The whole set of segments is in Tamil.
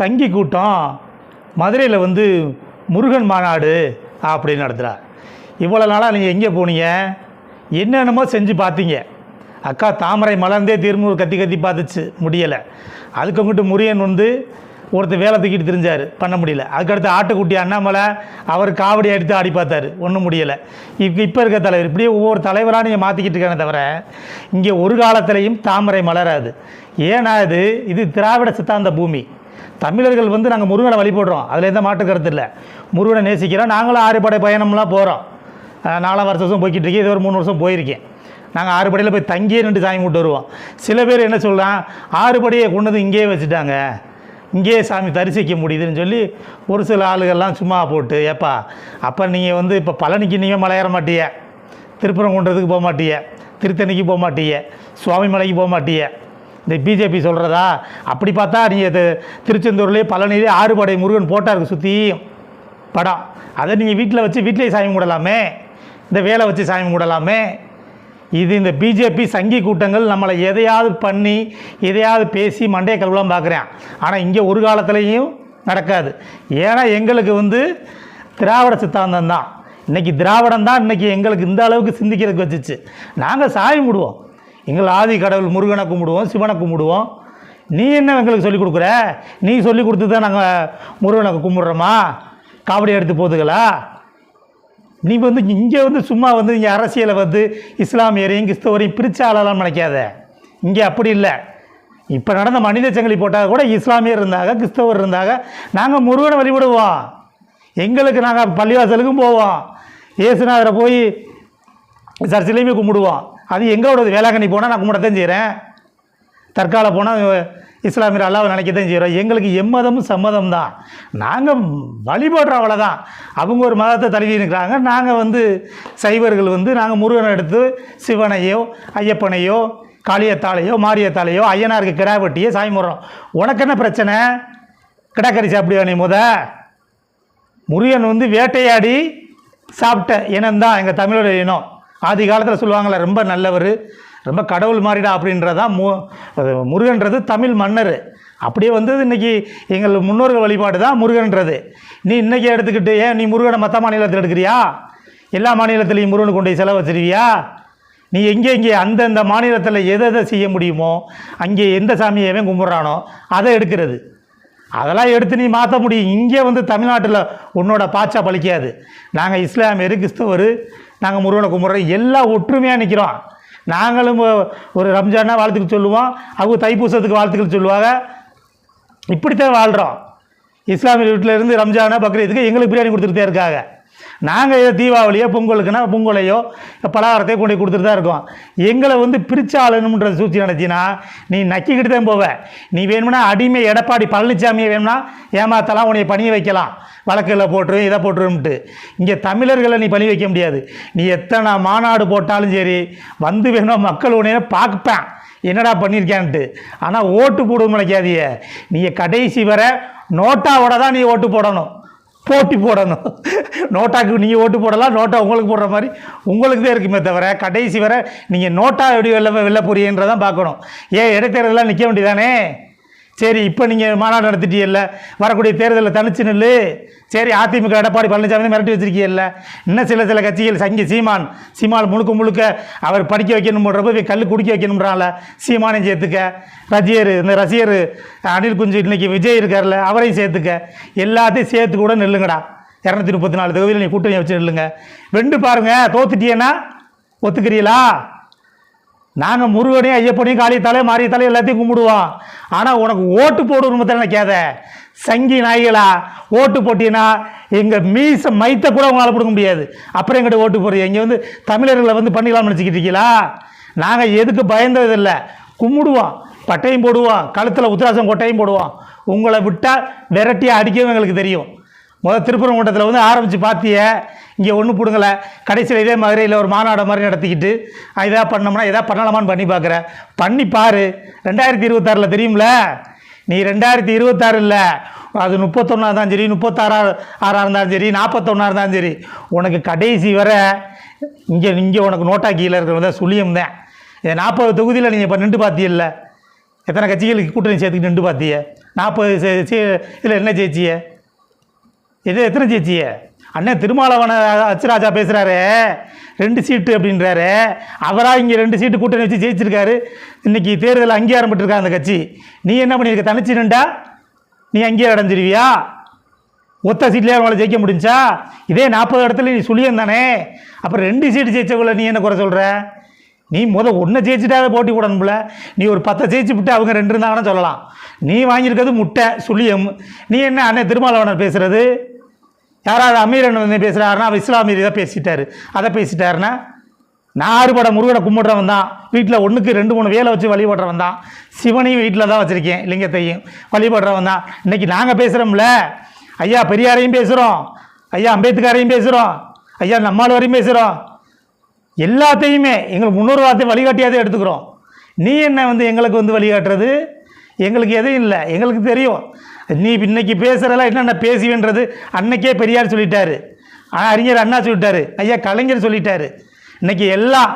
சங்கி கூட்டம். மதுரையில் வந்து முருகன் மாநாடு அப்படின்னு நடத்துகிறார் இவ்வளோ நாளாக நீங்கள் எங்கே போனீங்க? என்னென்னமோ செஞ்சு பார்த்தீங்க. அக்கா தாமரை மலர்ந்தே திருமூர் கத்தி கத்தி பார்த்துச்சு முடியலை. அதுக்கு அங்கிட்டு முருகன் வந்து ஒருத்தர் வேலை தூக்கிட்டு தெரிஞ்சார். பண்ண முடியல. அதுக்கடுத்து ஆட்டுக்குட்டி அண்ணாமலை அவர் காவடி அடித்து ஆடி பார்த்தாரு. ஒன்றும் முடியலை. இப்போ இப்போ இருக்க தலைவர் இப்படியே ஒவ்வொரு தலைவராக நீங்கள் மாற்றிக்கிட்டு இருக்கானே தவிர இங்கே ஒரு காலத்திலையும் தாமரை மலராது. ஏன்னா இது இது திராவிட சித்தாந்த பூமி. தமிழர்கள் வந்து நாங்கள் முருகனை வழிபடுறோம் அதில் எந்த மாற்று கருத்து இல்லை. முருகனை நேசிக்கிறோம். நாங்களும் ஆறுபடை பயணம்லாம் போகிறோம் நாலாம் வருஷம் போய்கிட்டு இருக்கேன். இது ஒரு மூணு வருஷம் போயிருக்கேன். நாங்கள் ஆறுபடையில் போய் தங்கியே நின்று சாமி கூப்பிட்டு வருவோம். சில பேர் என்ன சொல்லலாம் ஆறுபடையை கொண்டு வந்து இங்கேயே வச்சுட்டாங்க. இங்கேயே சாமி தரிசிக்க முடியுதுன்னு சொல்லி ஒரு சில ஆளுகள்லாம் சும்மா போட்டு ஏப்பா அப்போ நீங்கள் வந்து இப்போ பழனிக்கு நீங்கள் மலையேற மாட்டீங்க திருப்பரங்குன்றதுக்கு போக மாட்டிய திருத்தணிக்கு போக மாட்டிய சுவாமி மலைக்கு போக மாட்டிய. இந்த பிஜேபி சொல்கிறதா அப்படி பார்த்தா நீங்கள் திருச்செந்தூர்லேயே பழனிலே ஆறுபடை முருகன் போட்டாருக்கு சுற்றியும் படம். அதை நீங்கள் வீட்டில் வச்சு வீட்டிலேயே சாமி கும்பிடலாமே. இந்த வேலை வச்சு சாமி கும்பிடலாமே. இது இந்த பிஜேபி சங்கி கூட்டங்கள் நம்மளை எதையாவது பண்ணி எதையாவது பேசி மண்டைய கழுவலாம் பார்க்குறேன். ஆனால் இங்கே ஒரு காலத்துலேயும் நடக்காது. ஏன்னா எங்களுக்கு வந்து திராவிட சித்தாந்தம் தான். இன்றைக்கி திராவிடம் தான் இன்றைக்கி எங்களுக்கு இந்த அளவுக்கு சிந்திக்கிறதுக்கு வச்சுச்சு. நாங்கள் சாமி கும்பிடுவோம். எங்கள் ஆதி கடவுள் முருகனை கும்பிடுவோம் சிவனை கும்பிடுவோம். நீ என்ன எங்களுக்கு சொல்லிக் கொடுக்குற? நீ சொல்லி கொடுத்து தான் நாங்கள் முருகனை கும்பிட்றோமா? காவடி எடுத்து போதுகளா? நீ வந்து இங்கே வந்து சும்மா வந்து இங்கே அரசியலை வந்து இஸ்லாமியரையும் கிறிஸ்தவரையும் பிரித்து ஆளலாம் நினைக்காத. இங்கே அப்படி இல்லை. இப்போ நடந்த மனித சங்கிலி போட்டால் கூட இஸ்லாமியர் இருந்தாங்க கிறிஸ்தவர் இருந்தாங்க. நாங்கள் முருகனை வழிபடுவோம். எங்களுக்கு நாங்கள் பள்ளிவாசலுக்கும் போவோம். இயேசுநாதரை போய் சர்ச்சிலையுமே கும்பிடுவோம். அது எங்களோடது. வேளாங்கண்ணி போனால் நான் கும்பிடத்தான் செய்கிறேன் தற்கால போனால் இஸ்லாமியர் அல்லாவை நினைக்கத்தான் செய்கிறோம் எங்களுக்கு எம்மதமும் சம்மதம் தான். நாங்கள் வழிபடுற அவ்வளோதான் அவங்க ஒரு மதத்தை தழுவி இருக்கிறாங்க. நாங்கள் வந்து சைவர்கள் வந்து நாங்கள் முருகனை எடுத்து சிவனையோ ஐயப்பனையோ காளியத்தாளையோ மாரியத்தாலையோ ஐயனாருக்கு கிடா வெட்டியோ சாமி முறோம் உனக்கு என்ன பிரச்சனை? கிடாக்கறி சாப்பிடுவா நீ முத? முருகன் வந்து வேட்டையாடி சாப்பிட்ட இனம்தான் எங்கள் தமிழோட இனம். ஆதி காலத்தில் சொல்லுவாங்களே ரொம்ப நல்லவர். ரொம்ப கடவுள் மாறிடா அப்படின்றதான் மு முருகன்றது தமிழ் மன்னர். அப்படியே வந்தது இன்றைக்கி எங்கள் முன்னோர்கள் வழிபாடு தான் முருகன்றது. நீ இன்றைக்கி எடுத்துக்கிட்டு ஏன் நீ முருகனை மற்ற மாநிலத்தில் எடுக்கிறியா? எல்லா மாநிலத்திலையும் முருகனுக்கு கொண்டு போய் செலவு வச்சிருவியா? நீ எங்கே எங்கே அந்தந்த மாநிலத்தில் எதை எதை செய்ய முடியுமோ அங்கே எந்த சாமியை எவன் கும்பிட்றானோ அதை எடுக்கிறது. அதெல்லாம் எடுத்து நீ மாற்ற முடியும். இங்கே வந்து தமிழ்நாட்டில் உன்னோட பாச்சா பழிக்காது. நாங்கள் இஸ்லாமியர் கிறிஸ்தவர் நாங்கள் முருகனை கும்பிட்றோம். எல்லாம் ஒற்றுமையாக நிற்கிறோம் நாங்களும் ஒரு ரம்ஜான்னா வாழ்த்துக்கள் சொல்லுவோம். அவங்க தைப்பூசத்துக்கு வாழ்த்துக்கள் சொல்லுவாங்க. இப்படித்தான் வாழ்கிறோம் இஸ்லாமிய வீட்டில் இருந்து ரம்ஜானா பக்ரீத்துக்கு எங்களுக்கு பிரியாணி கொடுத்துட்டே இருக்காங்க. நாங்கள் ஏதோ தீபாவளியோ பொங்கலுக்குன்னா பொங்கலையோ பலகாரத்தையோ கொண்டு கொடுத்துட்டு தான் இருக்கோம். எங்களை வந்து பிரிச்சாளணுன்ற சூழ்ச்சி நடத்தினா நீ நக்கிக்கிட்டு தான் போவ. நீ வேணும்னா அடிமை எடப்பாடி பழனிசாமியை வேணும்னா ஏமாத்தலாம் உன்னை பணிய வைக்கலாம். வழக்கில் போட்டுரும் இதை போட்டுரும்ட்டு இங்கே தமிழர்களை நீ பணி வைக்க முடியாது. நீ எத்தனை மாநாடு போட்டாலும் சரி வந்து வேணும் மக்கள் உன்னைய பார்ப்பேன். என்னடா பண்ணியிருக்கான்ட்டு ஆனால் ஓட்டு போடுவோம் நினைக்காதிய நீங்கள் கடைசி வரை நோட்டாவோட தான் நீ ஓட்டு போடணும். போட்டி போடணும். நோட்டாக்கு நீங்கள் ஓட்டு போடலாம் நோட்டா உங்களுக்கு போடுற மாதிரி உங்களுக்கு தான் இருக்குமே தவிர கடைசி வரை நீங்கள் நோட்டா எப்படி வெளில வெளில புரியன்றதான் பார்க்கணும். ஏன் இடைத்தேர்தலாம் நிற்க வேண்டியதானே? சரி இப்போ நீங்கள் மாநாடு நடத்திட்டீங்கல்ல? வரக்கூடிய தேர்தலில் தனிச்சு நில்லு. சரி அதிமுக எடப்பாடி பழனிசாமி மிரட்டி வச்சிருக்கீங்கல்ல? இன்னும் சில சில கட்சிகள் சங்கி சீமான் சீமான் முழுக்க முழுக்க அவர் படிக்க வைக்கணும் போடுறப்ப கல் குடிக்க வைக்கணும்ன்றால சீமானையும் சேர்த்துக்க. ரசிகர் இந்த ரசிகர் அனில் குஞ்சு இன்றைக்கி விஜய் இருக்கார்ல அவரையும் சேர்த்துக்க. எல்லாத்தையும் சேர்த்து கூட நில்லுங்கடா. இரநூத்தி முப்பத்தி நாலு தொகுதியில் நீ கூட்டணி வச்சு நில்லுங்க. வெண்டு பாருங்க. தோத்துட்டியேன்னா ஒத்துக்கிறீங்களா? நாங்கள் முருகனையும் ஐயப்பனையும் காளியத்தாலே மாரியத்தாலே எல்லாத்தையும் கும்பிடுவோம். ஆனால் உனக்கு ஓட்டு போடணும் தான் நினைக்காத சங்கி நாய்களா ஓட்டு போட்டீங்கன்னா எங்கள் மீச மைத்த கூட உங்களால் கொடுக்க முடியாது. அப்புறம் எங்கிட்ட ஓட்டு போடுறீங்க? இங்கே வந்து தமிழர்களை வந்து பண்ணிக்கலாம்னு நினச்சிக்கிட்டு இருக்கீங்களா? நாங்கள் எதுக்கு பயந்ததில்லை கும்பிடுவோம். பட்டையும் போடுவோம். கழுத்தில் உத்தராசம் கொட்டையும் போடுவோம். உங்களை விட்டால் விரட்டியாக அடிக்கவும் எங்களுக்கு தெரியும். முதல் திருப்பரங்குன்றத்தில் வந்து ஆரம்பித்து பார்த்திய இங்கே ஒன்று பிடுங்கலை. கடைசியில் இதே மதுரையில் ஒரு மாநாடு மாதிரி நடத்திக்கிட்டு இதாக பண்ணோம்னா எதாவது பண்ணலாமான்னு பண்ணி பார்க்குற பண்ணி பாரு. ரெண்டாயிரத்தி இருபத்தாறில் தெரியும்ல? நீ ரெண்டாயிரத்தி இருபத்தாறு இல்லை. அது முப்பத்தொன்னா இருந்தாலும் சரி முப்பத்தாறா ஆறாக இருந்தாலும் சரி நாற்பத்தொன்னா இருந்தாலும் சரி. உனக்கு கடைசி வரை இங்கே இங்கே உனக்கு நோட்டா கீழே இருக்கிறத சுழியம் தான். நாற்பது தொகுதியில் நீங்கள் இப்போ நின்று பார்த்தியில்ல எத்தனை கட்சிகளுக்கு கூட்டணி சேர்த்துக்கிட்டு நின்று பார்த்திய நாற்பது இதில் என்ன ஜெயிச்சியே? இது எத்தனை ஜெயிச்சிய அண்ணன் திருமாவளவன அச்சுராஜா பேசுகிறாரு ரெண்டு சீட்டு அப்படின்றாரு. அவராக இங்கே ரெண்டு சீட்டு கூட்டணி வச்சு ஜெயிச்சிருக்காரு. இன்னைக்கு தேர்தல் அங்கீகாரம் பெற்றிருக்காங்க அந்த கட்சி. நீ என்ன பண்ணியிருக்க தனிச்சு நின்றா? நீ அங்கீகாரம் அடைஞ்சிருவியா? ஒத்த சீட்லேயே அவங்கள ஜெயிக்க முடிஞ்சா? இதே நாற்பது இடத்துல நீ சுழியம் தானே? அப்புறம் ரெண்டு சீட்டு ஜெயிச்சவங்கள நீ என்ன குறை சொல்கிற நீ முத ஒன்றை ஜெயிச்சுட்டாவே போட்டி போடணும்ல. நீ ஒரு பத்தை ஜெயிச்சு விட்டு அவங்க ரெண்டு இருந்தாங்கன்னு சொல்லலாம். நீ வாங்கியிருக்கிறது முட்டை சுழியம். நீ என்ன அண்ணன் திருமாவளவனர் பேசுகிறது யாராவது அமீரன் வந்து பேசுகிறாருன்னா அவர் இஸ்லாமியர் இதை பேசிட்டாரு. அதை பேசிட்டாருன்னா நான் ஆறுபட முருகனை கும்பிட்றவன் தான். வீட்டில் ஒன்றுக்கு ரெண்டு மூணு வேலை வச்சு வழிபடுறவன் தான். சிவனையும் வீட்டில் தான் வச்சுருக்கேன் லிங்கத்தையும். வழிபடுறவன் தான். இன்றைக்கி நாங்கள் பேசுகிறோம்ல ஐயா பெரியாரையும் பேசுகிறோம் ஐயா அம்பேத்கரையும் பேசுகிறோம் ஐயா நம்மாழ்வாரையும் பேசுகிறோம் எல்லாத்தையுமே எங்களுக்கு முன்னோர் வார்த்தை வழிகாட்டியாதே எடுத்துக்கிறோம். நீ என்ன வந்து எங்களுக்கு வந்து வழிகாட்டுறது? எங்களுக்கு எதுவும் இல்லை. எங்களுக்கு தெரியும். நீ இன்னைக்கு பேசுகிறதெல்லாம் என்னென்ன பேசுவேன்றது அன்னைக்கே பெரியார் சொல்லிட்டாரு. அறிஞர் அண்ணா சொல்லிட்டாரு. ஐயா கலைஞர் சொல்லிட்டாரு. இன்றைக்கி எல்லாம்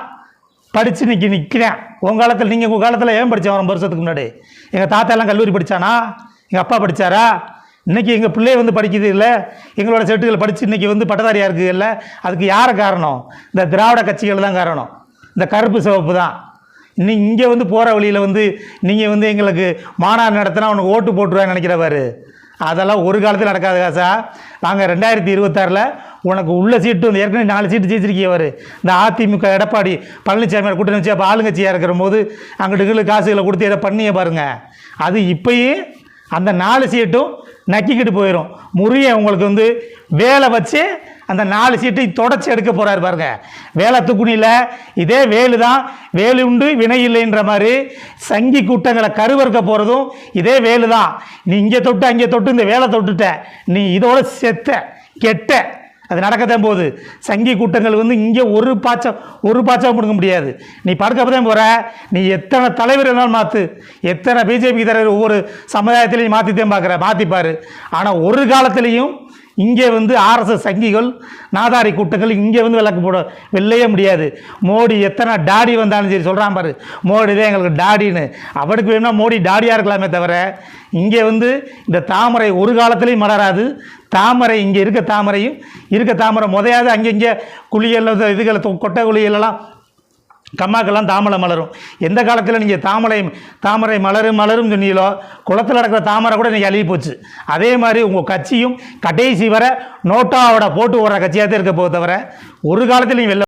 படித்து இன்றைக்கி நிற்கிறேன் உங்கள் காலத்தில் நீங்கள் உங்கள் காலத்தில் ஏன் படித்தேன் ரொம்ப வருஷத்துக்கு முன்னாடி? எங்கள் தாத்தா எல்லாம் கல்லூரி படித்தானா எங்கள் அப்பா படித்தாரா இன்றைக்கி எங்கள் பிள்ளையை வந்து படிக்கிறது இல்லை? எங்களோட செட்டுகள் படித்து இன்னைக்கு வந்து பட்டதாரியாக இருக்குது இல்லை? அதுக்கு யார் காரணம்? இந்த திராவிட கட்சிகள் தான் காரணம். இந்த கருப்பு சிவப்பு தான். இன்னைக்கு இங்கே வந்து போகிற வழியில் வந்து நீங்கள் வந்து எங்களுக்கு மாநாடு நடத்தினா உனக்கு ஓட்டு போட்டுருவான்னு நினைக்கிறவாரு அதெல்லாம் ஒரு காலத்தில் நடக்காது காசா. நாங்கள் ரெண்டாயிரத்தி இருபத்தாறில் உனக்கு உள்ள சீட்டு வந்து ஏற்கனவே நாலு சீட்டு ஜெயிச்சிருக்கியவர் இந்த அதிமுக எடப்பாடி பழனிசாமியோட கூட்டணி வச்சு அப்போ ஆளுங்கட்சியாக இருக்கிற போது அங்கிட்டு இங்கிட்டு காசுகளை கொடுத்து எதை பண்ணிய பாருங்க. அது இப்போயும் அந்த நாலு சீட்டும் நக்கிக்கிட்டு போயிடும் முறிய உங்களுக்கு வந்து வேலை வச்சு அந்த நாலு சீட்டை தொடச்சி எடுக்க போகிறார் பாருங்க. வேலை துக்குனியில் இதே வேலு தான். வேலு உண்டு வினை இல்லைன்ற மாதிரி சங்கி கூட்டங்களை கருவறுக்க போகிறதும் இதே வேலு தான். நீ இங்கே தொட்டு அங்கே தொட்டு இந்த வேலை தொட்டுட்ட. நீ இதோட செத்த கெட்ட. அது நடக்கத்தான் போகுது. சங்கி கூட்டங்கள் வந்து இங்கே ஒரு பாச்சம் ஒரு பாச்சம் கொடுக்க முடியாது. நீ படுக்கப்ப தான் போகிற நீ எத்தனை தலைவர் இருந்தாலும் மாற்று எத்தனை பிஜேபி தலைவர் ஒவ்வொரு சமுதாயத்திலையும் மாற்றித்தான் பார்க்குற மாற்றிப்பார் ஆனால் ஒரு காலத்திலையும் இங்கே வந்து ஆர்எஸ்எஸ் சங்கிகள் நாதாரி கூட்டங்கள் இங்கே வந்து விளக்கு போட வெள்ளையே முடியாது. மோடி எத்தனை டாடி வந்தாலும் சரி சொல்கிறான் பாரு. மோடி தான் எங்களுக்கு டாடின்னு. அவனுக்கு வேணும்னா மோடி டாடியாக இருக்கலாமே தவிர இங்கே வந்து இந்த தாமரை ஒரு காலத்துலேயும் மலராது. தாமரை இங்கே இருக்க தாமரையும் இருக்க தாமரை முதையாது. அங்கே இங்கே குழிகள் இதுகளை கொட்டை குழிகளெல்லாம் கம்மாக்கெல்லாம் தாமரை மலரும். எந்த காலத்தில் நீங்கள் தாமரை தாமரை மலரும் மலரும் சொன்னீங்களோ குளத்தில் நடக்கிற தாமரை கூட இன்றைக்கி அழுகி போச்சு. அதே மாதிரி உங்கள் கட்சியும் கடைசி வரை நோட்டாவோட போட்டு ஓடுற கட்சியாக தான் இருக்க போக தவிர ஒரு காலத்தில் நீங்கள் வெளில